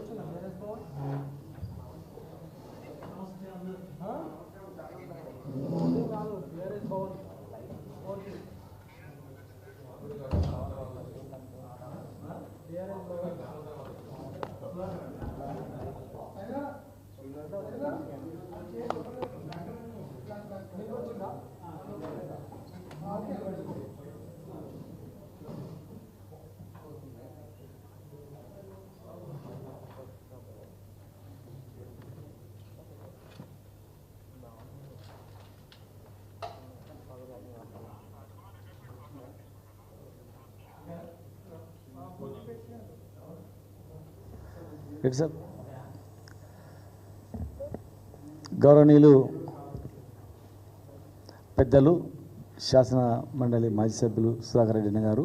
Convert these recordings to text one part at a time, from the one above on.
Reddy sir? గౌరవనీయులు పెద్దలు శాసన మండలి మాజీ సభ్యులు సుధాకర్ రెడ్డి అన్న గారు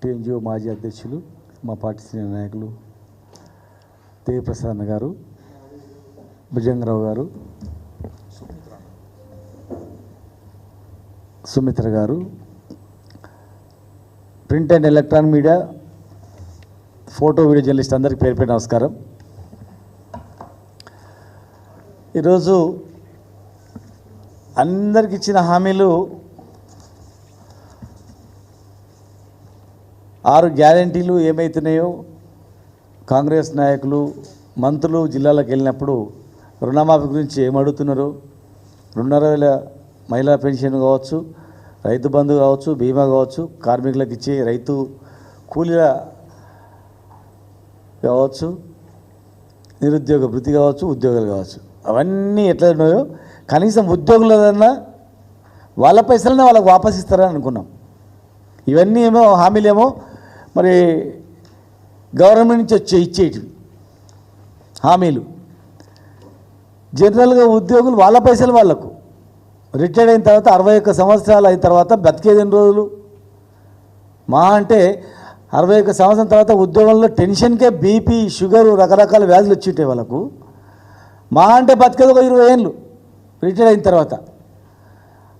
టీఎన్జిఓ మాజీ అధ్యక్షులు మా పార్టీ సీనియర్ నాయకులు దేవిప్రసాద్ గారు భుజంగరావు గారు సుమిత్ర గారు print and electronic media photo video journalist అందరికీ పేరు పేరు నమస్కారం. ఈరోజు అందరికి ఇచ్చిన హామీలు ఆరు గ్యారంటీలు ఏమైతున్నాయో కాంగ్రెస్ నాయకులు మంత్రులు జిల్లాలకు వెళ్ళినప్పుడు రుణమాఫీ గురించి ఏమడుగుతున్నారు రెండున్నర వేల మహిళా పెన్షన్ కావచ్చు రైతు బంధు కావచ్చు బీమా కావచ్చు కార్మికులకు ఇచ్చే రైతు కూలీల కావచ్చు నిరుద్యోగ వృత్తి కావచ్చు ఉద్యోగాలు కావచ్చు. అవన్నీ ఎట్లా ఉన్నాయో కనీసం ఉద్యోగులదన్నా వాళ్ళ పైసలనే వాళ్ళకి వాపస్ ఇస్తారని అనుకున్నాం. ఇవన్నీ ఏమో హామీలేమో మరి గవర్నమెంట్ నుంచి వచ్చే ఇచ్చేటివి హామీలు. జనరల్గా ఉద్యోగులు వాళ్ళ పైసలు వాళ్ళకు. రిటైర్డ్ అయిన తర్వాత అరవై ఒక్క సంవత్సరాలు అయిన తర్వాత బతికేది ఎన్ని రోజులు? మా అంటే అరవై ఒక్క సంవత్సరం తర్వాత ఉద్యోగంలో టెన్షన్కే బీపీ షుగర్ రకరకాల వ్యాధులు వచ్చి ఉంటాయి వాళ్ళకు. మా అంటే బతికేది ఒక ఇరవై ఏళ్ళు. రిటైర్ అయిన తర్వాత.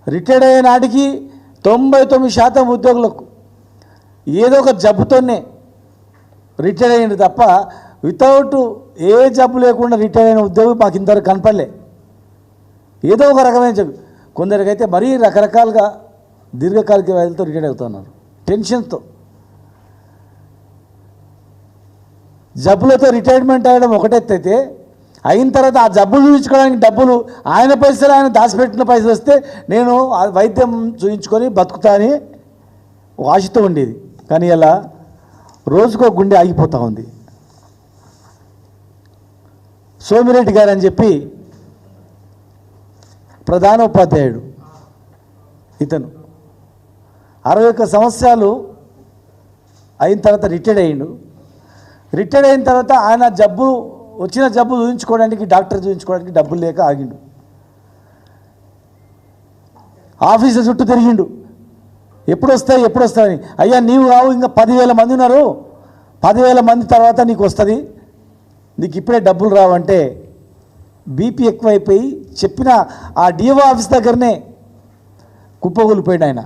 రిటైర్డ్ అయ్యే నాటికి తొంభై తొమ్మిది శాతం ఉద్యోగులకు ఏదో ఒక జబ్బుతోనే రిటైర్ అయ్యింది తప్ప వితౌట్ ఏ జబ్బు లేకుండా రిటైర్ అయిన ఉద్యోగి మాకు ఇంతవరకు కనపడలే. ఏదో ఒక రకమైన జబ్బు. కొందరికైతే మరీ రకరకాలుగా దీర్ఘకాలిక వ్యాధులతో రిటైర్ అవుతున్నారు. టెన్షన్తో. జబ్బులతో రిటైర్మెంట్ అయ్యడం ఒకటెత్తైతే అయిన తర్వాత ఆ జబ్బులు చూపించుకోవడానికి డబ్బులు ఆయన పైసలు ఆయన దాచిపెట్టిన పైసలు వస్తే నేను ఆ వైద్యం చూపించుకొని బతుకుతా అని ఆశతో ఉండేది. కానీ ఇలా రోజుకో గుండె ఆగిపోతూ ఉంది. సోమిరెడ్డి గారు అని చెప్పి ప్రధాన ఉపాధ్యాయుడు ఇతను. అరవై ఒక్క సంవత్సరాలు అయిన తర్వాత రిటైర్డ్ అయ్యిండు. రిటైర్ అయిన తర్వాత ఆయన జబ్బు వచ్చిన జబ్బు చూపించుకోవడానికి డాక్టర్ చూపించుకోవడానికి డబ్బులు లేక ఆగిండు. ఆఫీసు చుట్టూ తిరిగిండు. ఎప్పుడు వస్తాయి ఎప్పుడు వస్తాయని అయ్యా నీవు రావు ఇంకా పదివేల మంది ఉన్నారు. పదివేల మంది తర్వాత నీకు వస్తుంది. నీకు ఇప్పుడే డబ్బులు రావంటే బీపీ ఎక్కువైపోయి చెప్పిన ఆ డిఓ ఆఫీస్ దగ్గరనే కుప్పగూలిపోయాడు ఆయన.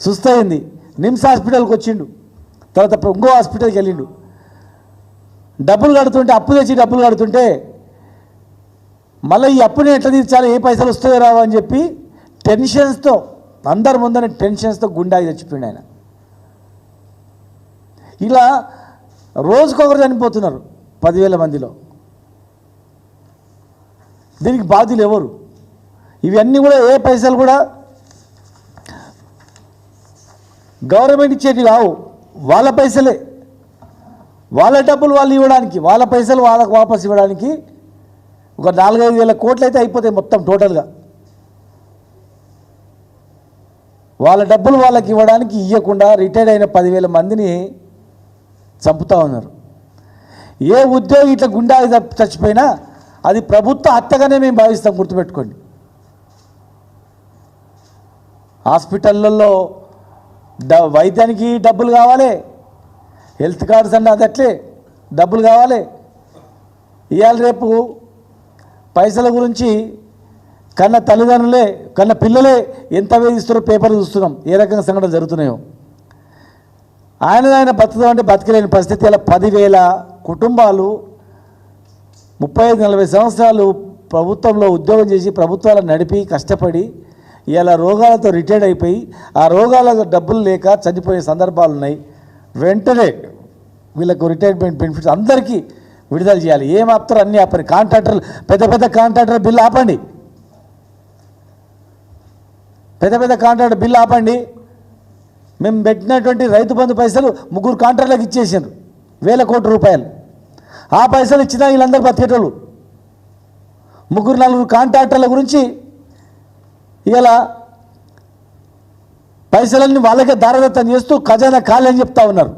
సుస్తయింది నిమ్స్ హాస్పిటల్కి వచ్చిండు. తర్వాత ఇంకో హాస్పిటల్కి వెళ్ళిండు. డబ్బులు కడుతుంటే అప్పు తెచ్చి డబ్బులు కడుతుంటే మళ్ళీ ఈ అప్పుని ఎట్లా తీర్చాలి? ఏ పైసలు వస్తాయో రావు అని చెప్పి టెన్షన్స్తో అందరి ముందర టెన్షన్స్తో గుండాకి చచ్చిపోయింది ఆయన. ఇలా రోజుకొకరు చనిపోతున్నారు పదివేల మందిలో. దీనికి బాధ్యులు ఎవరు? ఇవన్నీ కూడా ఏ పైసలు కూడా గవర్నమెంట్ ఇచ్చేటి రావు వాళ్ళ పైసలే. వాళ్ళ డబ్బులు వాళ్ళు ఇవ్వడానికి వాళ్ళ పైసలు వాళ్ళకు వాపస్ ఇవ్వడానికి ఒక నాలుగైదు వేల కోట్లు అయితే అయిపోతాయి మొత్తం టోటల్గా. వాళ్ళ డబ్బులు వాళ్ళకి ఇవ్వడానికి ఇవ్వకుండా రిటైర్డ్ అయిన పదివేల మందిని చంపుతా ఉన్నారు. ఏ ఉద్యోగి ఇట్లా గుండా చచ్చిపోయినా అది ప్రభుత్వ హత్యగానే మేము భావిస్తాం గుర్తుపెట్టుకోండి. హాస్పిటళ్ళల్లో వైద్యానికి డబ్బులు కావాలి. హెల్త్ కార్డ్స్ అన్న అది అట్లే డబ్బులు కావాలి. ఇవాళ రేపు పైసల గురించి కన్న తల్లిదండ్రులే కన్న పిల్లలే ఎంత వేధిస్తారో పేపర్ చూస్తున్నాం. ఏ రకంగా సంఘటనలు జరుగుతున్నాయో. ఆయన ఆయన బతుకుదాం అంటే బతకలేని పరిస్థితి. ఇలా పదివేల కుటుంబాలు ముప్పై ఐదు నలభై సంవత్సరాలు ప్రభుత్వంలో ఉద్యోగం చేసి ప్రభుత్వాలను నడిపి కష్టపడి ఇలా రోగాలతో రిటైర్డ్ అయిపోయి ఆ రోగాల డబ్బులు లేక చనిపోయే సందర్భాలు ఉన్నాయి. వెంటనే వీళ్ళకు రిటైర్మెంట్ బెనిఫిట్స్ అందరికీ విడుదల చేయాలి. ఏం ఆపుతారు అన్నీ ఆపండి. కాంట్రాక్టర్లు పెద్ద పెద్ద కాంట్రాక్టర్ బిల్లు ఆపండి. పెద్ద పెద్ద కాంట్రాక్టర్ బిల్లు ఆపండి. మేము పెట్టినటువంటి రైతు బంధు పైసలు ముగ్గురు కాంట్రాక్టర్లకు ఇచ్చేసారు వేల కోట్ల రూపాయలు. ఆ పైసలు ఇచ్చినా వీళ్ళందరూ బతికేటోళ్ళు. ముగ్గురు నలుగురు కాంట్రాక్టర్ల గురించి ఇలా పైసలన్నీ వాళ్ళకే దారదత్తం చేస్తూ ఖజానా ఖాళీ అని చెప్తా ఉన్నారు.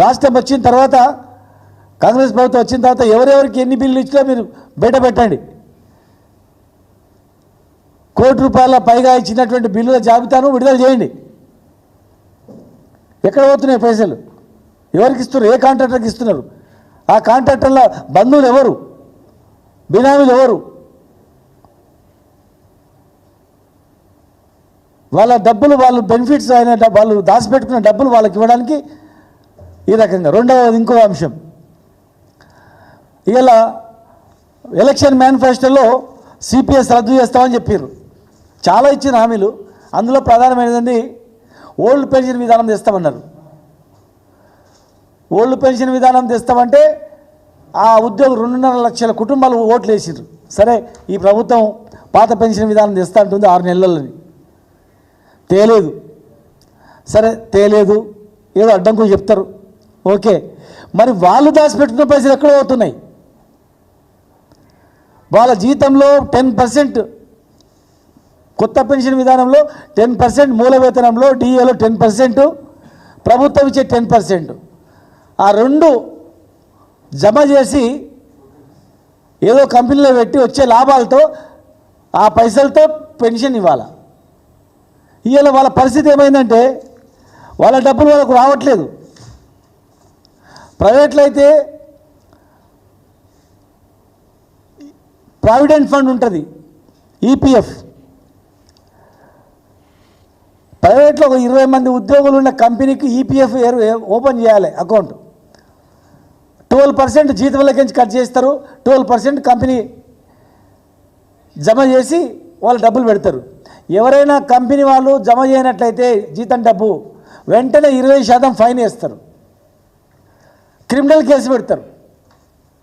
రాష్ట్రం వచ్చిన తర్వాత కాంగ్రెస్ ప్రభుత్వం వచ్చిన తర్వాత ఎవరెవరికి ఎన్ని బిల్లు ఇచ్చినా మీరు బయట పెట్టండి. కోటి రూపాయల పైగా ఇచ్చినటువంటి బిల్లుల జాబితాను విడుదల చేయండి. ఎక్కడ పోతున్నాయి పైసలు? ఎవరికి ఇస్తున్నారు? ఏ కాంట్రాక్టర్కి ఇస్తున్నారు? ఆ కాంట్రాక్టర్ల బంధువులు ఎవరు? బినామీలు ఎవరు? వాళ్ళ డబ్బులు వాళ్ళు బెనిఫిట్స్ అయిన వాళ్ళు దాచిపెట్టుకున్న డబ్బులు వాళ్ళకి ఇవ్వడానికి ఈ రకంగా. రెండవది ఇంకో అంశం. ఇలా ఎలక్షన్ మేనిఫెస్టోలో సిపిఎస్ రద్దు చేస్తామని చెప్పారు చాలా ఇచ్చిన హామీలు. అందులో ప్రధానమైనదండి ఓల్డ్ పెన్షన్ విధానం తెస్తామన్నారు. ఓల్డ్ పెన్షన్ విధానం తెస్తామంటే ఆ ఉద్యోగం రెండున్నర లక్షల కుటుంబాలు ఓట్లు వేసారు సరే ఈ ప్రభుత్వం పాత పెన్షన్ విధానం తెస్తా ఉంటుంది ఆరు నెలలని తేలేదు. సరే తేలేదు. ఏదో అడ్డంకులు చెప్తారు. ఓకే. మరి వాళ్ళు దాచిపెట్టుకున్న పైసలు ఎక్కడ పోతున్నాయి వాళ్ళ జీతంలో టెన్ పర్సెంట్ కొత్త పెన్షన్ విధానంలో టెన్ పర్సెంట్ మూల వేతనంలో డిఏలో టెన్ పర్సెంట్ ప్రభుత్వం ఇచ్చే టెన్ పర్సెంట్. ఆ రెండు జమ చేసి ఏదో కంపెనీలో పెట్టి వచ్చే లాభాలతో ఆ పైసలతో పెన్షన్ ఇవ్వాలి? ఇవాళ వాళ్ళ పరిస్థితి ఏమైందంటే వాళ్ళ డబ్బులు వాళ్ళకు రావట్లేదు. ప్రైవేట్లో అయితే ప్రావిడెంట్ ఫండ్ ఉంటుంది ఈపీఎఫ్. ప్రైవేట్లో ఒక ఇరవై మంది ఉద్యోగులు ఉన్న కంపెనీకి ఈపీఎఫ్ ఓపెన్ చేయాలి అకౌంట్. ట్వెల్వ్ పర్సెంట్ జీతంలోకించి కట్ చేస్తారు ట్వెల్వ్ పర్సెంట్ కంపెనీ జమ చేసి వాళ్ళు డబ్బులు పెడతారు. ఎవరైనా కంపెనీ వాళ్ళు జమ చేయనట్లయితే జీతం డబ్బు. వెంటనే ఇరవై శాతం ఫైన్ వేస్తారు. క్రిమినల్ కేసు పెడతారు.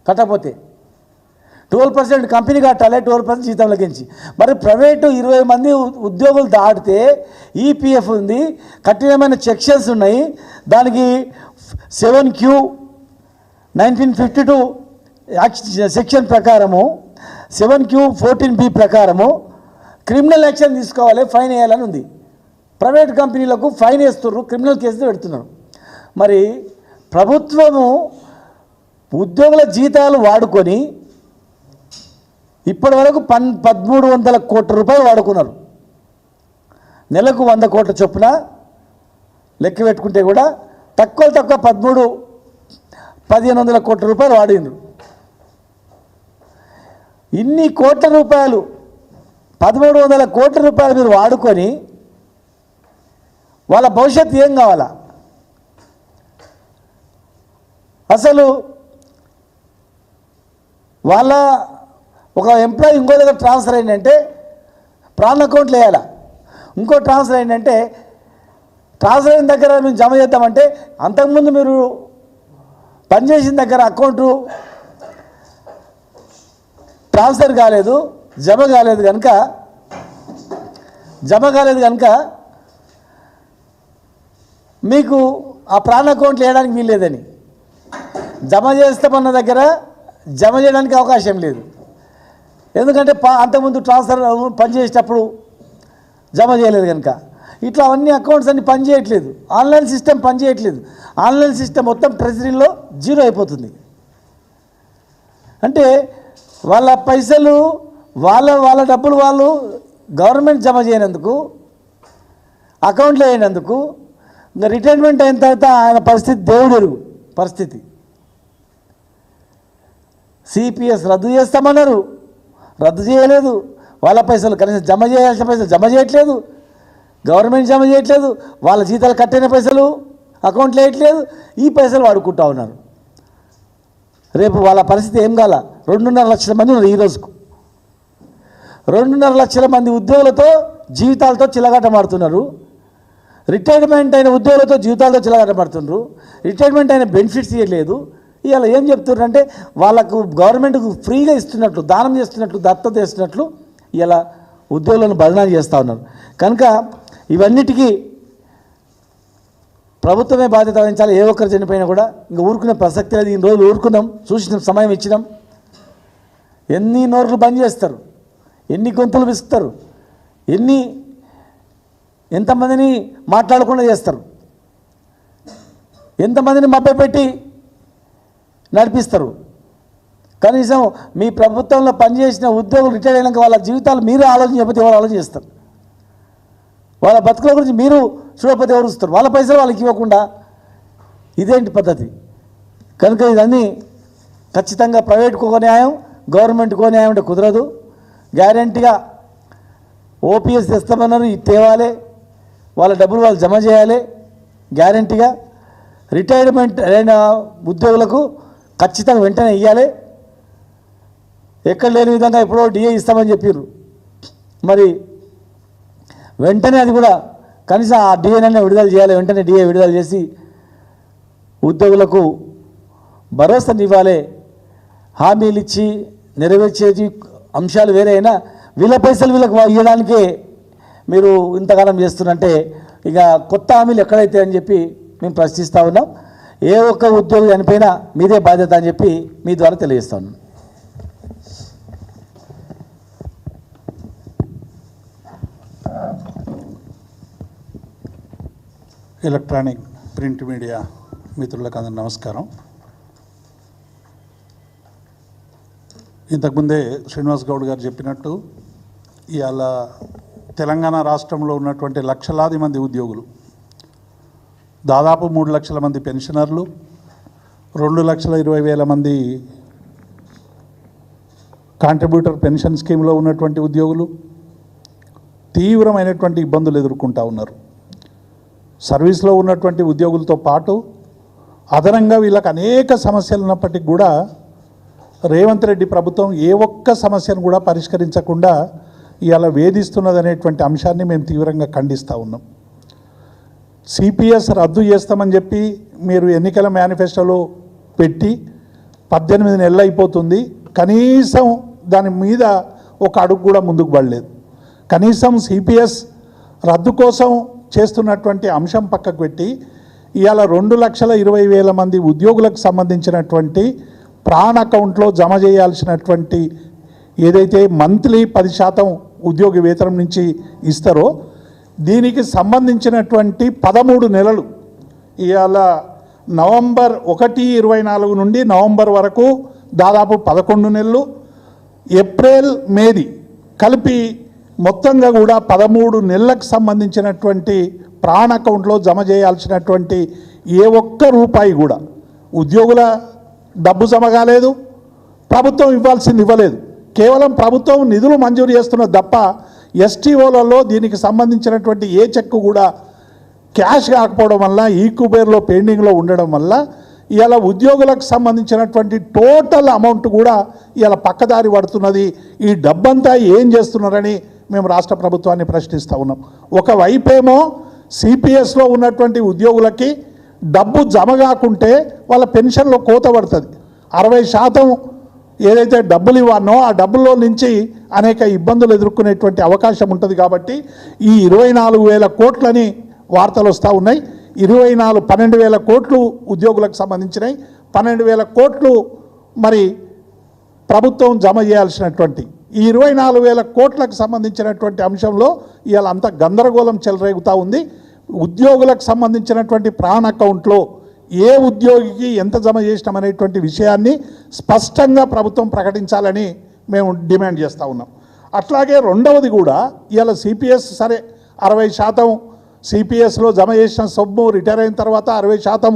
కట్టకపోతే. ట్వెల్వ్ పర్సెంట్ కంపెనీ కట్టాలి ట్వెల్వ్ పర్సెంట్ జీతంలోకించి మరి ప్రైవేటు ఇరవై మంది ఉ- ఉద్యోగులు దాటితే ఈపీఎఫ్ ఉంది కఠినమైన సెక్షన్స్ ఉన్నాయి. దానికి seven Q nineteen fifty two section ప్రకారము సెవెన్ క్యూ ఫోర్టీన్ బి ప్రకారము క్రిమినల్ యాక్షన్ తీసుకోవాలి ఫైన్ వేయాలని ఉంది. ప్రైవేట్ కంపెనీలకు ఫైన్ వేస్తున్నారు క్రిమినల్ కేసులు పెడుతున్నారు. మరి ప్రభుత్వము ఉద్యోగుల జీతాలు వాడుకొని ఇప్పటి వరకు పన్ పదమూడు వందల కోట్ల రూపాయలు వాడుకున్నారు. నెలకు వంద కోట్ల చొప్పున లెక్క పెట్టుకుంటే కూడా తక్కువ తక్కువ పదమూడు పదిహేను వందల కోట్ల రూపాయలు వాడిండ్రు. ఇన్ని కోట్ల రూపాయలు పదమూడు వందల కోట్ల రూపాయలు మీరు వాడుకొని వాళ్ళ భవిష్యత్తు ఏం కావాలా? అసలు వాళ్ళ ఒక ఎంప్లాయీ ఇంకో దగ్గర ట్రాన్స్ఫర్ అయిందంటే ప్రాణ అకౌంట్లో వేయాలా? ఇంకో ట్రాన్స్ఫర్ అయిందంటే ట్రాన్స్ఫర్ అయిన దగ్గర మేము జమ చేద్దామంటే అంతకుముందు మీరు పనిచేసిన దగ్గర అకౌంటు ట్రాన్స్ఫర్ కాలేదు. జమ కాలేదు కనుక జమ కాలేదు కనుక మీకు ఆ ప్రాణ అకౌంట్లు వేయడానికి వీల్లేదని. జమ చేస్తామన్న దగ్గర జమ చేయడానికి అవకాశం లేదు. ఎందుకంటే పా అంతకుముందు ట్రాన్స్ఫర్ పనిచేసేటప్పుడు జమ చేయలేదు కనుక ఇట్లా అన్ని అకౌంట్స్ అన్ని పనిచేయట్లేదు ఆన్లైన్ సిస్టమ్ పనిచేయట్లేదు ఆన్లైన్ సిస్టమ్ మొత్తం ట్రెజరీలో జీరో అయిపోతుంది. అంటే వాళ్ళ పైసలు వాళ్ళ వాళ్ళ డబ్బులు వాళ్ళు గవర్నమెంట్ జమ చేయనందుకు అకౌంట్లో అయినందుకు ఇంకా రిటైర్మెంట్ అయిన తర్వాత ఆయన పరిస్థితి దేవుడు పరిస్థితి. సిపిఎస్ రద్దు చేస్తామన్నారు రద్దు చేయలేదు. వాళ్ళ పైసలు కనీసం జమ చేయాల్సిన పైసలు జమ చేయట్లేదు. గవర్నమెంట్ జమ చేయట్లేదు. వాళ్ళ జీతాలు కట్టిన పైసలు అకౌంట్లో వేయట్లేదు. ఈ పైసలు వాడుకుంటా ఉన్నారు. రేపు వాళ్ళ పరిస్థితి ఏం కాల? రెండున్నర లక్షల మంది ఉన్నారు ఈ రోజుకు. రెండున్నర లక్షల మంది ఉద్యోగులతో జీవితాలతో చిలగాటమాడుతున్నారు రిటైర్మెంట్ అయిన ఉద్యోగులతో జీవితాలతో చిలగాటమాడుతున్నారు రిటైర్మెంట్ అయిన బెనిఫిట్స్ ఇవ్వలేదు ఇవాళ ఏం చెప్తున్నారంటే వాళ్ళకు గవర్నమెంట్కు ఫ్రీగా ఇస్తున్నట్లు దానం చేస్తున్నట్లు దత్తత చేస్తున్నట్లు ఇలా ఉద్యోగులను బదనాలు చేస్తూ ఉన్నారు. కనుక ఇవన్నిటికీ ప్రభుత్వమే బాధ్యత వహించాలి. ఏ ఒక్కరు చనిపోయినా కూడా ఇంకా ఊరుకునే ప్రసక్తి లేదు. ఈ రోజులు ఊరుకున్నాం చూసిన సమయం ఇచ్చినాం. ఎన్ని నోర్లు బంద్ చేస్తారు? ఎన్ని గొంతులు విసుకుతారు? ఎన్ని ఎంతమందిని మాట్లాడకుండా చేస్తారు? ఎంతమందిని మభ్యపెట్టి నడిపిస్తారు? కనీసం మీ ప్రభుత్వంలో పనిచేసిన ఉద్యోగులు రిటైర్ అయినాక వాళ్ళ జీవితాలు మీరు ఆలోచన చెప్పితే ఎవరు ఆలోచన చేస్తారు? వాళ్ళ బతుకుల గురించి మీరు చూడకపోతే ఎవరు ఇస్తారు వాళ్ళ పైసలు వాళ్ళకి ఇవ్వకుండా ఇదేంటి పద్ధతి? కనుక ఇదన్నీ ఖచ్చితంగా ప్రైవేట్కు ఒక న్యాయం గవర్నమెంట్కు ఒక న్యాయం అంటే కుదరదు. గ్యారంటీగా ఓపీఎస్ తెస్తామన్నారు ఇది తేవాలి వాళ్ళ డబ్బులు వాళ్ళు జమ చేయాలి. గ్యారంటీగా రిటైర్మెంట్ అయిన ఉద్యోగులకు ఖచ్చితంగా వెంటనే ఇవ్వాలి ఎక్కడ లేని విధంగా ఎప్పుడో డిఏ ఇస్తామని చెప్పారు మరి వెంటనే అది కూడా కనీసం ఆ డిఏనైనా విడుదల చేయాలి వెంటనే డిఏ విడుదల చేసి ఉద్యోగులకు భరోసానివ్వాలి హామీలు ఇచ్చి నెరవేర్చేది అంశాలు వేరే అయినా వీళ్ళ పైసలు వీళ్ళకి ఇవ్వడానికి మీరు ఇంతకాలం చేస్తున్నంటే ఇక కొత్త హామీలు ఎక్కడైతే అని చెప్పి మేము ప్రశ్నిస్తూ ఉన్నాం. ఏ ఒక్క ఉద్యోగి చనిపోయినా మీదే బాధ్యత అని చెప్పి మీ ద్వారా తెలియజేస్తాను ఎలక్ట్రానిక్ ప్రింట్ మీడియా మిత్రులకు అందరూ నమస్కారం. ఇంతకుముందే శ్రీనివాస్ గౌడ్ గారు చెప్పినట్టు ఇవాళ తెలంగాణ రాష్ట్రంలో ఉన్నటువంటి లక్షలాది మంది ఉద్యోగులు దాదాపు మూడు లక్షల మంది పెన్షనర్లు రెండు లక్షల ఇరవై వేల మంది కాంట్రిబ్యూటర్ పెన్షన్ స్కీమ్లో ఉన్నటువంటి ఉద్యోగులు తీవ్రమైనటువంటి ఇబ్బందులు ఎదుర్కొంటూ ఉన్నారు. సర్వీస్లో ఉన్నటువంటి ఉద్యోగులతో పాటు అదనంగా వీళ్ళకి అనేక సమస్యలు ఉన్నప్పటికీ కూడా రేవంత్ రెడ్డి ప్రభుత్వం ఏ ఒక్క సమస్యను కూడా పరిష్కరించకుండా ఇవాళ వేధిస్తున్నదనేటువంటి అంశాన్ని మేము తీవ్రంగా ఖండిస్తూ ఉన్నాం. సిపిఎస్ రద్దు చేస్తామని చెప్పి మీరు ఎన్నికల మేనిఫెస్టోలో పెట్టి పద్దెనిమిది నెలలు అయిపోతుంది. కనీసం దాని మీద ఒక అడుగు కూడా ముందుకు పడలేదు. కనీసం సిపిఎస్ రద్దు కోసం చేస్తున్నటువంటి అంశం పక్కకు పెట్టి ఇవాళ రెండు లక్షల ఇరవై వేల మంది ఉద్యోగులకు సంబంధించినటువంటి ప్రాన్ అకౌంట్లో జమ చేయాల్సినటువంటి ఏదైతే మంత్లీ పది శాతం ఉద్యోగి వేతనం నుంచి ఇస్తారో దీనికి సంబంధించినటువంటి పదమూడు నెలలు ఇవాళ నవంబర్ ఒకటి ఇరవై నాలుగు నుండి నవంబర్ వరకు దాదాపు పదకొండు నెలలు ఏప్రిల్ మేది కలిపి మొత్తంగా కూడా పదమూడు నెలలకు సంబంధించినటువంటి ప్రాణ అకౌంట్లో జమ చేయాల్సినటువంటి ఏ ఒక్క రూపాయి కూడా ఉద్యోగుల డబ్బు జమ కాలేదు ప్రభుత్వం ఇవ్వాల్సింది ఇవ్వలేదు. కేవలం ప్రభుత్వం నిధులు మంజూరు చేస్తున్న తప్ప ఎస్టీఓలలో దీనికి సంబంధించినటువంటి ఏ చెక్కు కూడా క్యాష్ కాకపోవడం వల్ల ఈ కుబేర్లో పెండింగ్లో ఉండడం వల్ల ఇలా ఉద్యోగులకు సంబంధించినటువంటి టోటల్ అమౌంట్ కూడా ఇలా పక్కదారి పడుతున్నది. ఈ డబ్బంతా ఏం చేస్తున్నారని మేము రాష్ట్ర ప్రభుత్వాన్ని ప్రశ్నిస్తూ ఉన్నాం. ఒకవైపేమో సిపిఎస్లో ఉన్నటువంటి ఉద్యోగులకి డబ్బు జమ కాకుంటే వాళ్ళ పెన్షన్లో కోత పడుతుంది. అరవై శాతం ఏదైతే డబ్బులు ఇవ్వనో ఆ డబ్బుల్లో నుంచి అనేక ఇబ్బందులు ఎదుర్కొనేటువంటి అవకాశం ఉంటుంది కాబట్టి ఈ ఇరవై నాలుగు వేల కోట్లని వార్తలు వస్తూ ఉన్నాయి. ఇరవై నాలుగు పన్నెండు వేల కోట్లు ఉద్యోగులకు సంబంధించినవి పన్నెండు వేల కోట్లు మరి ప్రభుత్వం జమ చేయాల్సినటువంటి ఈ ఇరవై నాలుగు వేల కోట్లకు సంబంధించినటువంటి అంశంలో ఇవాళ అంత గందరగోళం చెలరేగుతూ ఉంది. ఉద్యోగులకు సంబంధించినటువంటి ప్రాన్ అకౌంట్లో ఏ ఉద్యోగికి ఎంత జమ చేసినాం అనేటువంటి విషయాన్ని స్పష్టంగా ప్రభుత్వం ప్రకటించాలని మేము డిమాండ్ చేస్తూ ఉన్నాం. అట్లాగే రెండవది కూడా ఇవాళ సిపిఎస్ సరే అరవై శాతం సిపిఎస్లో జమ చేసిన సొమ్ము రిటైర్ అయిన తర్వాత అరవై శాతం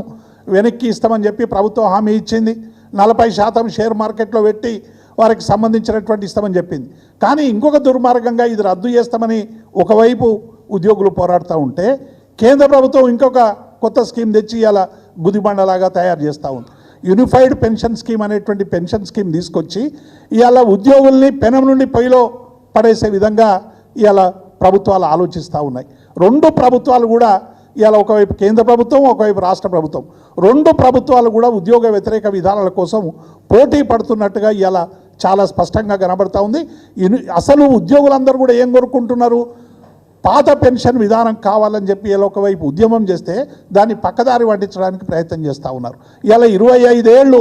వెనక్కి ఇస్తామని చెప్పి ప్రభుత్వం హామీ ఇచ్చింది. నలభై శాతం షేర్ మార్కెట్లో పెట్టి వారికి సంబంధించినటువంటి ఇస్తామని చెప్పింది. కానీ ఇంకొక దుర్మార్గంగా ఇది రద్దు చేస్తామని ఒకవైపు ఉద్యోగులు పోరాడుతూ ఉంటే కేంద్ర ప్రభుత్వం ఇంకొక కొత్త స్కీమ్ తెచ్చి ఇలా గుదిబండలాగా తయారు చేస్తూ ఉంది. యూనిఫైడ్ పెన్షన్ స్కీమ్ అనేటువంటి పెన్షన్ స్కీమ్ తీసుకొచ్చి ఇవాళ ఉద్యోగుల్ని పెనం నుండి పొయ్యిలో పడేసే విధంగా ఇవాళ ప్రభుత్వాలు ఆలోచిస్తూ ఉన్నాయి. రెండు ప్రభుత్వాలు కూడా ఇవాళ ఒకవైపు కేంద్ర ప్రభుత్వం ఒకవైపు రాష్ట్ర ప్రభుత్వం. రెండు ప్రభుత్వాలు కూడా ఉద్యోగ వ్యతిరేక విధానాల కోసం పోటీ పడుతున్నట్టుగా ఇవాళ చాలా స్పష్టంగా కనబడతా ఉంది. అసలు ఉద్యోగులందరూ కూడా ఏం కోరుకుంటున్నారు? పాత పెన్షన్ విధానం కావాలని చెప్పి ఇలా ఒకవైపు ఉద్యమం చేస్తే దాన్ని పక్కదారి పట్టించడానికి ప్రయత్నం చేస్తూ ఉన్నారు. ఇలా ఇరవై ఐదేళ్ళు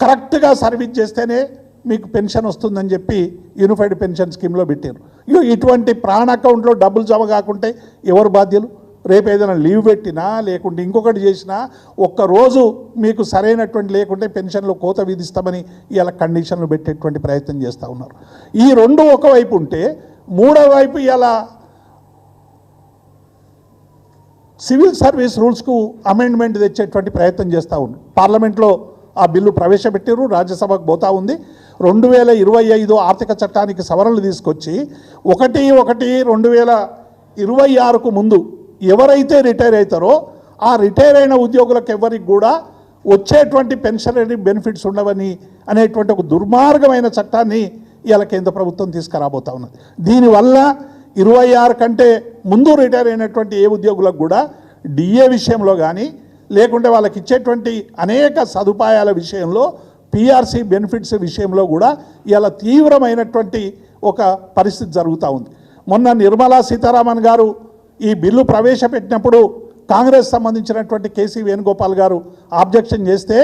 కరెక్ట్గా సర్వీస్ చేస్తేనే మీకు పెన్షన్ వస్తుందని చెప్పి యూనిఫైడ్ పెన్షన్ స్కీమ్లో పెట్టారు ఇగో ఇటువంటి ప్రాణ అకౌంట్లో డబ్బులు జమ కాకుంటే ఎవరు బాధ్యులు? రేపు ఏదైనా లీవ్ పెట్టినా లేకుంటే ఇంకొకటి చేసినా ఒక్కరోజు మీకు సరైనటువంటి లేకుంటే పెన్షన్లో కోత విధిస్తామని ఇలా కండిషన్లు పెట్టేటువంటి ప్రయత్నం చేస్తూ ఉన్నారు. ఈ రెండు ఒకవైపు ఉంటే మూడో వైపు ఇలా సివిల్ సర్వీస్ రూల్స్కు అమెండ్మెంట్ తెచ్చేటువంటి ప్రయత్నం చేస్తూ ఉంది పార్లమెంట్లో ఆ బిల్లు ప్రవేశపెట్టారు రాజ్యసభకు పోతా ఉంది. రెండు వేల ఇరవై ఐదు ఆర్థిక చట్టానికి సవరణలు తీసుకొచ్చి ఒకటి ఒకటి రెండు వేల ఇరవై ఆరుకు ముందు ఎవరైతే రిటైర్ అవుతారో ఆ రిటైర్ అయిన ఉద్యోగులకు ఎవరికి కూడా వచ్చేటువంటి పెన్షనరీ బెనిఫిట్స్ ఉండవని అనేటువంటి ఒక దుర్మార్గమైన చట్టాన్ని ఇవాళ కేంద్ర ప్రభుత్వం తీసుకురాబోతా ఉన్నది. దీనివల్ల ఇరవై ఆరు కంటే ముందు రిటైర్ అయినటువంటి ఏ ఉద్యోగులకు కూడా డిఏ విషయంలో కానీ లేకుంటే వాళ్ళకి ఇచ్చేటువంటి అనేక సదుపాయాల విషయంలో పిఆర్సీ బెనిఫిట్స్ విషయంలో కూడా ఇలా తీవ్రమైనటువంటి ఒక పరిస్థితి జరుగుతూ ఉంది. మొన్న నిర్మలా సీతారామన్ గారు ఈ బిల్లు ప్రవేశపెట్టినప్పుడు కాంగ్రెస్ సంబంధించినటువంటి కేసీ వేణుగోపాల్ గారు ఆబ్జెక్షన్ చేస్తే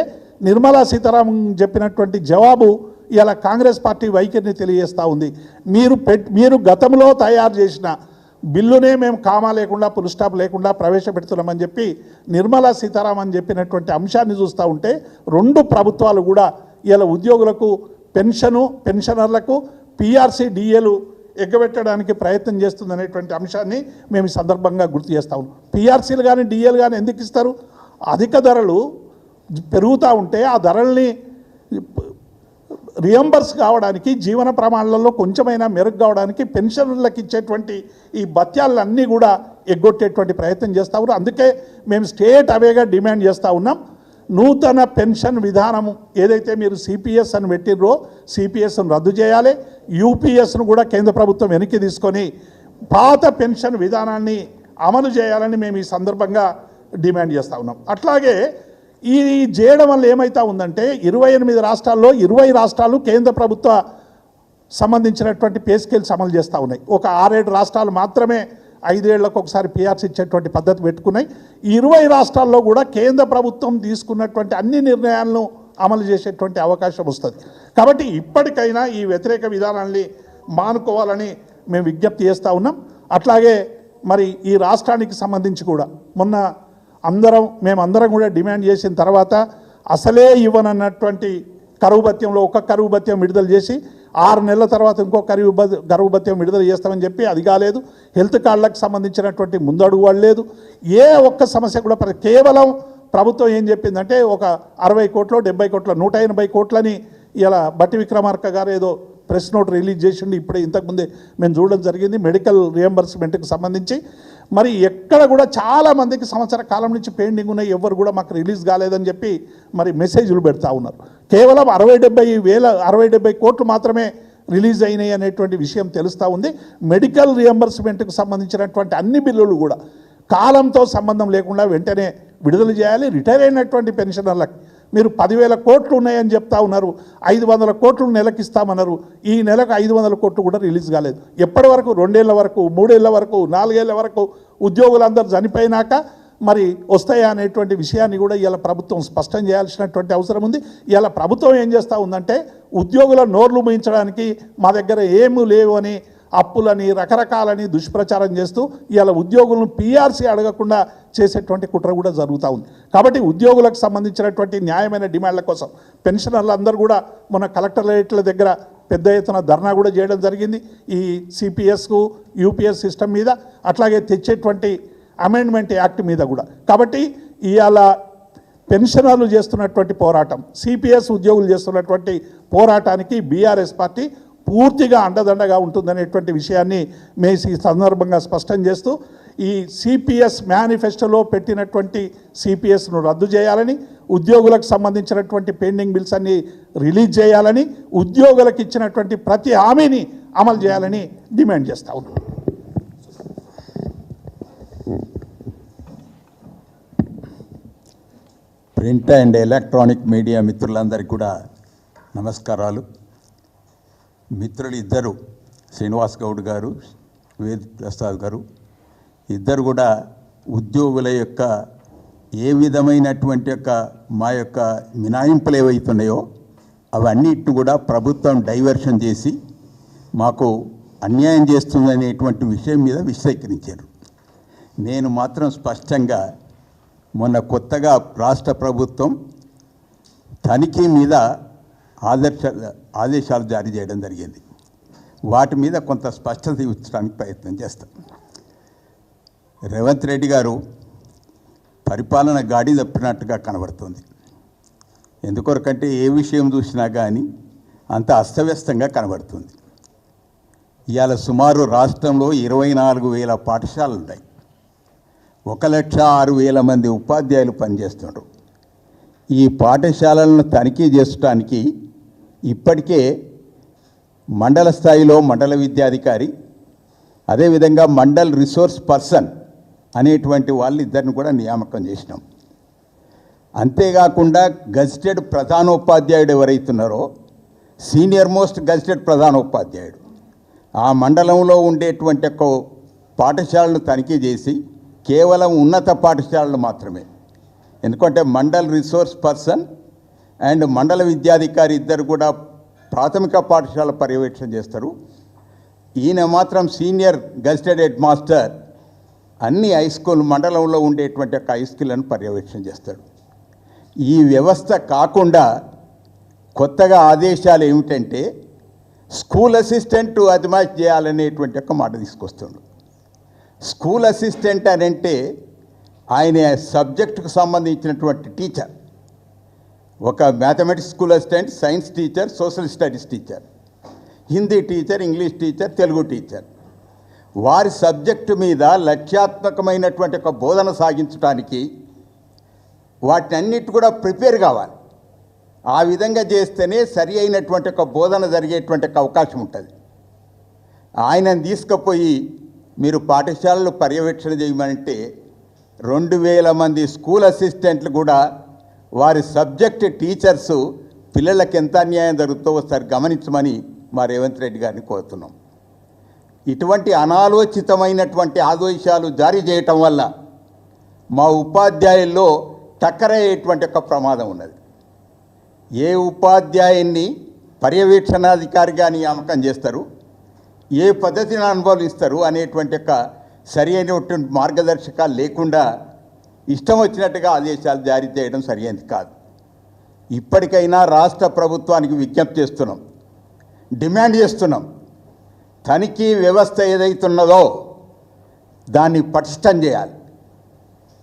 నిర్మలా సీతారామన్ చెప్పినటువంటి జవాబు ఇలా కాంగ్రెస్ పార్టీ వైఖరిని తెలియజేస్తూ ఉంది. మీరు పెట్ మీరు గతంలో తయారు చేసిన బిల్లునే మేము కామా లేకుండా పుల్ స్టాప్ లేకుండా ప్రవేశపెడుతున్నామని చెప్పి నిర్మలా సీతారామన్ చెప్పినటువంటి అంశాన్ని చూస్తూ ఉంటే రెండు ప్రభుత్వాలు కూడా ఇలా ఉద్యోగులకు పెన్షను పెన్షనర్లకు పిఆర్సీ డిఏలు ఎగ్గబెట్టడానికి ప్రయత్నం చేస్తుందనేటువంటి అంశాన్ని మేము ఈ సందర్భంగా గుర్తు చేస్తాము ఉన్నాం. పిఆర్సీలు కానీ డిఏలు కానీ ఎందుకు ఇస్తారు? అధిక ధరలు పెరుగుతూ ఉంటే ఆ ధరల్ని రియంబర్స్ కావడానికి జీవన ప్రమాణాలలో కొంచెమైనా మెరుగు కావడానికి పెన్షన్లకు ఇచ్చేటువంటి ఈ భత్యాలన్నీ కూడా ఎగ్గొట్టేటువంటి ప్రయత్నం చేస్తూ ఉన్నారు. అందుకే మేము స్టేట్ అవేగా డిమాండ్ చేస్తూ ఉన్నాం. నూతన పెన్షన్ విధానము ఏదైతే మీరు సిపిఎస్ అని పెట్టిర్రో సిపిఎస్ను రద్దు చేయాలి. యూపీఎస్ను కూడా కేంద్ర ప్రభుత్వం వెనక్కి తీసుకొని పాత పెన్షన్ విధానాన్ని అమలు చేయాలని మేము ఈ సందర్భంగా డిమాండ్ చేస్తూ ఉన్నాం. అట్లాగే ఈ చేయడం వల్ల ఏమైతా ఉందంటే ఇరవై ఎనిమిది రాష్ట్రాల్లో ఇరవై రాష్ట్రాలు కేంద్ర ప్రభుత్వ సంబంధించినటువంటి పే స్కేల్స్ అమలు చేస్తూ ఉన్నాయి. ఒక ఆరేడు రాష్ట్రాలు మాత్రమే ఐదేళ్ళకు ఒకసారి పిఆర్సీ ఇచ్చేటువంటి పద్ధతి పెట్టుకున్నాయి. ఈ ఇరవై రాష్ట్రాల్లో కూడా కేంద్ర ప్రభుత్వం తీసుకున్నటువంటి అన్ని నిర్ణయాలను అమలు చేసేటువంటి అవకాశం వస్తుంది. కాబట్టి ఇప్పటికైనా ఈ వ్యతిరేక విధానాన్ని మానుకోవాలని మేము విజ్ఞప్తి చేస్తూ ఉన్నాం. అట్లాగే మరి ఈ రాష్ట్రానికి సంబంధించి కూడా మొన్న అందరం మేమందరం కూడా డిమాండ్ చేసిన తర్వాత అసలే ఇవ్వనన్నటువంటి కరువు భత్యంలో ఒక కరువు భత్యం విడుదల చేసి ఆరు నెలల తర్వాత ఇంకో కరువు కరువు భత్యం విడుదల చేస్తామని చెప్పి అది కాలేదు. హెల్త్ కార్డులకు సంబంధించినటువంటి ముందడుగు వాళ్ళు లేదు. ఏ ఒక్క సమస్య కూడా కేవలం ప్రభుత్వం ఏం చెప్పిందంటే ఒక అరవై కోట్లు డెబ్బై కోట్ల నూట ఎనభై కోట్లని ఇలా బట్టి విక్రమార్క గారు ఏదో ప్రెస్ నోట్ రిలీజ్ చేసిండి ఇప్పుడే ఇంతకుముందే మేము చూడడం జరిగింది. మెడికల్ రియంబర్స్మెంట్కి సంబంధించి మరి ఎక్కడ కూడా చాలా మందికి సంవత్సర కాలం నుంచి పెండింగ్ ఉన్నాయి ఎవరు కూడా మాకు రిలీజ్ కాలేదని చెప్పి మరి మెసేజ్లు పెడతా ఉన్నారు. కేవలం అరవై డెబ్బై వేల అరవై డెబ్బై కోట్లు మాత్రమే రిలీజ్ అయినాయి అనేటువంటి విషయం తెలుస్తూ ఉంది. మెడికల్ రియంబర్స్మెంట్కి సంబంధించినటువంటి అన్ని బిల్లులు కూడా కాలంతో సంబంధం లేకుండా వెంటనే విడుదల చేయాలి. రిటైర్ అయినటువంటి పెన్షనర్లకు మీరు పదివేల కోట్లు ఉన్నాయని చెప్తా ఉన్నారు. ఐదు వందల కోట్లు నెలకు ఇస్తామన్నారు. ఈ నెలకు ఐదు వందల కోట్లు కూడా రిలీజ్ కాలేదు. ఎప్పటి వరకు? రెండేళ్ళ వరకు? మూడేళ్ళ వరకు? నాలుగేళ్ళ వరకు? ఉద్యోగులందరూ చనిపోయినాక మరి వస్తాయా అనేటువంటి విషయాన్ని కూడా ఇలా ప్రభుత్వం స్పష్టం చేయాల్సినటువంటి అవసరం ఉంది. ఇలా ప్రభుత్వం ఏం చేస్తూ ఉందంటే ఉద్యోగుల నోర్లు ముయించడానికి మా దగ్గర ఏమీ లేవు అని అప్పులని రకరకాలని దుష్ప్రచారం చేస్తూ ఇవాళ ఉద్యోగులను పీఆర్సీ అడగకుండా చేసేటువంటి కుట్ర కూడా జరుగుతూ ఉంది. కాబట్టి ఉద్యోగులకు సంబంధించినటువంటి న్యాయమైన డిమాండ్ల కోసం పెన్షనర్లు అందరూ కూడా మన కలెక్టరేట్ల దగ్గర పెద్ద ఎత్తున ధర్నా కూడా చేయడం జరిగింది. ఈ సిపిఎస్కు యూపీఎస్ సిస్టమ్ మీద అట్లాగే తెచ్చేటువంటి అమెండ్మెంట్ యాక్ట్ మీద కూడా. కాబట్టి ఇవాళ పెన్షనర్లు చేస్తున్నటువంటి పోరాటం సిపిఎస్ ఉద్యోగులు చేస్తున్నటువంటి పోరాటానికి బీఆర్ఎస్ పార్టీ పూర్తిగా అండదండగా ఉంటుందనేటువంటి విషయాన్ని మేము ఈ సందర్భంగా స్పష్టం చేస్తూ ఈ సిపిఎస్ మేనిఫెస్టోలో పెట్టినటువంటి సిపిఎస్ను రద్దు చేయాలని ఉద్యోగులకు సంబంధించినటువంటి పెండింగ్ బిల్స్ అన్ని రిలీజ్ చేయాలని ఉద్యోగులకు ఇచ్చినటువంటి ప్రతి హామీని అమలు చేయాలని డిమాండ్ చేస్తా ఉన్నాం. ప్రింట్ అండ్ ఎలక్ట్రానిక్ మీడియా మిత్రులందరికీ కూడా నమస్కారాలు. మిత్రులు ఇద్దరు శ్రీనివాస్ గౌడ్ గారు వేద్ ప్రసాద్ గారు ఇద్దరు కూడా ఉద్యోగుల యొక్క ఏ విధమైనటువంటి యొక్క మా యొక్క మినాయింపులు ఏవైతున్నాయో అవన్నిటిని కూడా ప్రభుత్వం డైవర్షన్ చేసి మాకు అన్యాయం చేస్తుందనేటువంటి విషయం మీద విశ్లేషించారు. నేను మాత్రం స్పష్టంగా మొన్న కొత్తగా రాష్ట్ర ప్రభుత్వం తనిఖీ మీద ఆదర్శ ఆదేశాలు జారీ చేయడం జరిగింది. వాటి మీద కొంత స్పష్టత ఇచ్చడానికి ప్రయత్నం చేస్తాం. రేవంత్ రెడ్డి గారు పరిపాలన గాడి తప్పినట్టుగా కనబడుతుంది. ఎందుకొరకంటే ఏ విషయం చూసినా కానీ అంత అస్తవ్యస్తంగా కనబడుతుంది. ఇవాళ సుమారు రాష్ట్రంలో ఇరవై నాలుగు వేల పాఠశాలలు ఉన్నాయి ఒక లక్ష ఆరు వేల మంది ఉపాధ్యాయులు పనిచేస్తున్నారు ఈ పాఠశాలలను తనిఖీ చేయడానికి ఇప్పటికే మండల స్థాయిలో మండల విద్యాధికారి అదేవిధంగా మండల్ రిసోర్స్ పర్సన్ అనేటువంటి వాళ్ళు ఇద్దరిని కూడా నియామకం చేసినాం. అంతేకాకుండా గజిటెడ్ ప్రధానోపాధ్యాయుడు ఎవరైతున్నారో సీనియర్ మోస్ట్ గజిటెడ్ ప్రధానోపాధ్యాయుడు ఆ మండలంలో ఉండేటువంటి ఒక పాఠశాలను తనిఖీ చేసి కేవలం ఉన్నత పాఠశాలలు మాత్రమే. ఎందుకంటే మండల్ రిసోర్స్ పర్సన్ అండ్ మండల విద్యాధికారి ఇద్దరు కూడా ప్రాథమిక పాఠశాల పర్యవేక్షణ చేస్తారు. ఈయన మాత్రం సీనియర్ గజిటెడ్ హెడ్ మాస్టర్. అన్ని హై స్కూల్ మండలంలో ఉండేటువంటి ఒక హై స్కూళ్ళను పర్యవేక్షణ చేస్తాడు. ఈ వ్యవస్థ కాకుండా కొత్తగా ఆదేశాలు ఏమిటంటే స్కూల్ అసిస్టెంట్ అదిమాష్ చేయాలనేటువంటి ఒక మాట తీసుకొస్తుండు. స్కూల్ అసిస్టెంట్ అని అంటే ఆయన సబ్జెక్టుకు సంబంధించినటువంటి టీచర్. ఒక mathematics school assistant science teacher social studies teacher Hindi teacher English teacher Telugu teacher వారి సబ్జెక్టు మీద లక్ష్యాత్మకమైనటువంటి ఒక బోధన సాగించడానికి వాటినన్నిటి కూడా ప్రిపేర్ కావాలి. ఆ విధంగా చేస్తేనే సరి అయినటువంటి ఒక బోధన జరిగేటువంటి ఒక అవకాశం ఉంటుంది. ఆయనను తీసుకుపోయి మీరు పాఠశాలలు పర్యవేక్షణ చేయమంటే రెండు వేల మంది స్కూల్ అసిస్టెంట్లు కూడా వారి సబ్జెక్ట్ టీచర్సు పిల్లలకు ఎంత అన్యాయం జరుగుతుందో ఒకసారి గమనించమని మా రేవంత్ రెడ్డి గారిని కోరుతున్నాం. ఇటువంటి అనాలోచితమైనటువంటి ఆదేశాలు జారీ చేయటం వల్ల మా ఉపాధ్యాయుల్లో టక్కరయ్యేటువంటి ఒక ప్రమాదం ఉన్నది. ఏ ఉపాధ్యాయున్ని పర్యవేక్షణాధికారిగా నియామకం చేస్తారు ఏ పద్ధతిని అనుభవిస్తారు అనేటువంటి ఒక సరి అయినటువంటి మార్గదర్శకాలు లేకుండా ఇష్టం వచ్చినట్టుగా ఆదేశాలు జారీ చేయడం సరైనది కాదు. ఇప్పటికైనా రాష్ట్ర ప్రభుత్వానికి విజ్ఞప్తి చేస్తున్నాం. డిమాండ్ చేస్తున్నాం. తనిఖీ వ్యవస్థ ఏదైతున్నదో దాన్ని పటిష్టం చేయాలి.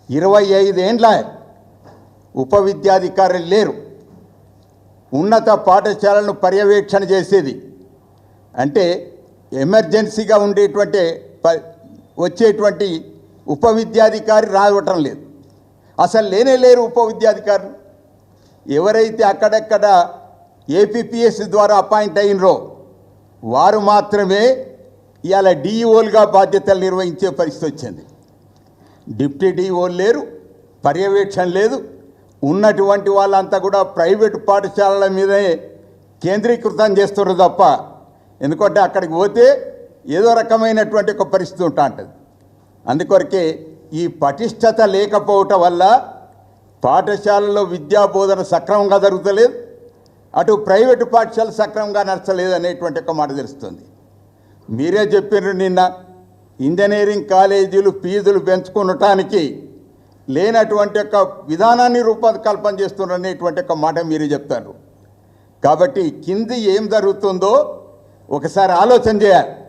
ఇరవై ఐదేండ్ల ఉప విద్యాధికారులు లేరు. ఉన్నత పాఠశాలను పర్యవేక్షణ చేసేది. అంటే ఎమర్జెన్సీగా ఉండేటువంటి ప- వచ్చేటువంటి ఉప విద్యాధికారి రావటం లేదు. అసలు లేనే లేరు ఉప విద్యాధికారులు. ఎవరైతే అక్కడక్కడ ఏపీపీఎస్ ద్వారా అపాయింట్ అయినరో వారు మాత్రమే ఇవాళ డిఈఓలుగా బాధ్యతలు నిర్వహించే పరిస్థితి వచ్చింది. డిప్యూటీ డిఓలు లేరు పర్యవేక్షణ లేదు. ఉన్నటువంటి వాళ్ళంతా కూడా ప్రైవేటు పాఠశాలల మీదే కేంద్రీకృతం చేస్తున్నారు తప్ప ఎందుకంటే అక్కడికి పోతే ఏదో రకమైనటువంటి ఒక పరిస్థితి ఉంటా ఉంటుంది. అందుకొరకే ఈ పటిష్టత లేకపోవటం వల్ల పాఠశాలలో విద్యా బోధన సక్రమంగా జరుగుతలేదు అటు ప్రైవేటు పాఠశాల సక్రమంగా నడచలేదు అనేటువంటి ఒక మాట తెలుస్తుంది. మీరే చెప్పినారు నిన్న ఇంజనీరింగ్ కాలేజీలు ఫీజులు పెంచుకునటానికి లేనటువంటి ఒక విధానాన్ని రూపకల్పన చేస్తున్నారు అనేటువంటి ఒక మాట మీరే చెప్తారు. కాబట్టి కింది ఏం జరుగుతుందో ఒకసారి ఆలోచన చేయాలి.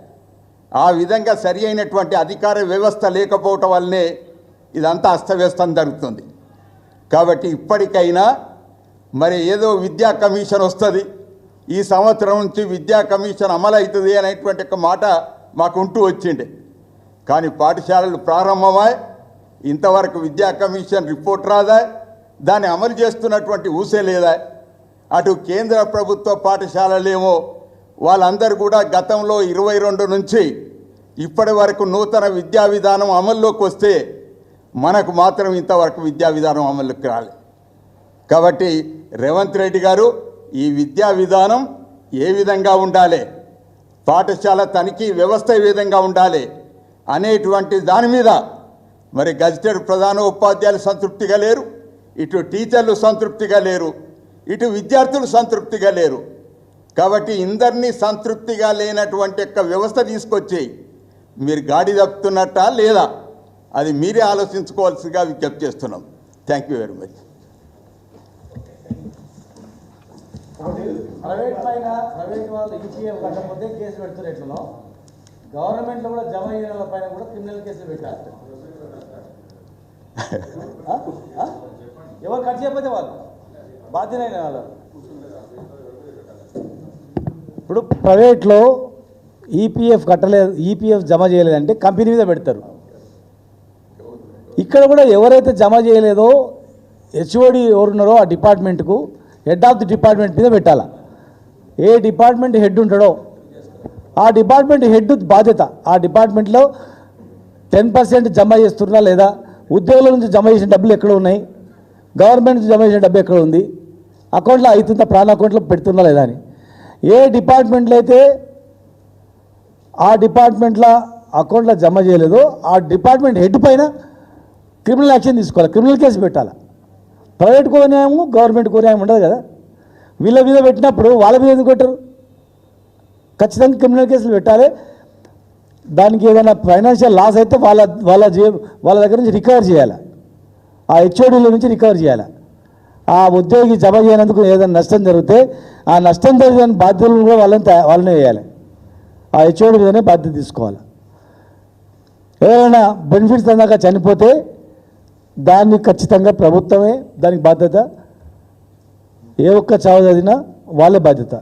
ఆ విధంగా సరి అయినటువంటి అధికార వ్యవస్థ లేకపోవటం వల్లనే ఇదంతా అస్తవ్యస్తం జరుగుతుంది. కాబట్టి ఇప్పటికైనా మరి ఏదో విద్యా కమిషన్ వస్తుంది ఈ సంవత్సరం నుంచి విద్యా కమిషన్ అమలు అవుతుంది అనేటువంటి ఒక మాట మాకు ఉంటూ వచ్చిండే కానీ పాఠశాలలు ప్రారంభమై ఇంతవరకు విద్యా కమిషన్ రిపోర్ట్ రాదా దాన్ని అమలు చేస్తున్నటువంటి ఊసే లేదా? అటు కేంద్ర ప్రభుత్వ పాఠశాలలేమో వాళ్ళందరూ కూడా గతంలో ఇరవై రెండు నుంచి ఇప్పటి వరకు నూతన విద్యా విధానం అమల్లోకి వస్తే మనకు మాత్రం ఇంతవరకు విద్యా విధానం అమల్లోకి రాలి. కాబట్టి రేవంత్ రెడ్డి గారు ఈ విద్యా విధానం ఏ విధంగా ఉండాలి పాఠశాల తనిఖీ వ్యవస్థ ఏ విధంగా ఉండాలి అనేటువంటి దాని మీద మరి గజిటెడ్ ప్రధాన ఉపాధ్యాయులు సంతృప్తిగా లేరు ఇటు టీచర్లు సంతృప్తిగా లేరు ఇటు విద్యార్థులు సంతృప్తిగా లేరు. కాబట్టి ఇందరినీ సంతృప్తిగా లేనటువంటి యొక్క వ్యవస్థ తీసుకొచ్చేయి. మీరు గాడి తప్పుతున్నట్టా లేదా? అది మీరే ఆలోచించుకోవాల్సిగా విజ్ఞప్తి చేస్తున్నాం. Thank you very much private పైన ప్రైవేట్ వాళ్ళు ఈపీఎఫ్ కట్టకపోతే కేసు పెడుతున్నారు గవర్నమెంట్లో కూడా జమ అయిన వాళ్ళ పైన కూడా క్రిమినల్ కేసులు పెట్టారు. ఎవరు కట్ చేయకపోతే వాళ్ళు? అయిన వాళ్ళు. ఇప్పుడు ప్రైవేట్లో ఈపీఎఫ్ కట్టలేదు ఈపీఎఫ్ జమ చేయలేదంటే కంపెనీ మీద పెడతారు. ఇక్కడ కూడా ఎవరైతే జమ చేయలేదో హెచ్ఓడి ఎవరున్నారో ఆ డిపార్ట్మెంట్కు హెడ్ ఆఫ్ ది డిపార్ట్మెంట్ మీద పెట్టాలా? ఏ డిపార్ట్మెంట్ హెడ్ ఉంటాడో? ఆ డిపార్ట్మెంట్ హెడ్ బాధ్యత. ఆ డిపార్ట్మెంట్లో టెన్ పర్సెంట్ జమ చేస్తున్నా లేదా? ఉద్యోగుల నుంచి జమ చేసిన డబ్బులు ఎక్కడ ఉన్నాయి? గవర్నమెంట్ నుంచి జమ చేసిన డబ్బు ఎక్కడ ఉంది? అకౌంట్లో అవుతుందా ప్రాణ అకౌంట్లో పెడుతున్నా లేదా అని. ఏ డిపార్ట్మెంట్లో అయితే ఆ డిపార్ట్మెంట్లో అకౌంట్లో జమ చేయలేదో ఆ డిపార్ట్మెంట్ హెడ్ పైన క్రిమినల్ యాక్షన్ తీసుకోవాలి. క్రిమినల్ కేసు పెట్టాలి? ప్రైవేట్ కోన్యాయము గవర్నమెంట్ కోన్యాయం ఉండదు కదా? వీళ్ళ మీద పెట్టినప్పుడు వాళ్ళ మీద ఎందుకు పెట్టరు? ఖచ్చితంగా క్రిమినల్ కేసులు పెట్టాలి. దానికి ఏదైనా ఫైనాన్షియల్ లాస్ అయితే వాళ్ళ వాళ్ళ వాళ్ళ దగ్గర నుంచి రికవర్ చేయాలి? ఆ హెచ్ఓడీల నుంచి రికవర్ చేయాలి? ఆ ఉద్యోగి జమ చేయనందుకు ఏదైనా నష్టం జరిగితే ఆ నష్టం జరిగిన బాధ్యతలు కూడా వాళ్ళని వాళ్ళని వాళ్ళనే వేయాలి. ఆ హెచ్ఓడి మీదనే బాధ్యత తీసుకోవాలి. ఎవరైనా బెనిఫిట్స్ అందాక చనిపోతే దాన్ని ఖచ్చితంగా ప్రభుత్వమే దానికి బాధ్యత. ఏ ఒక్క చావు చదివినా వాళ్ళే బాధ్యత.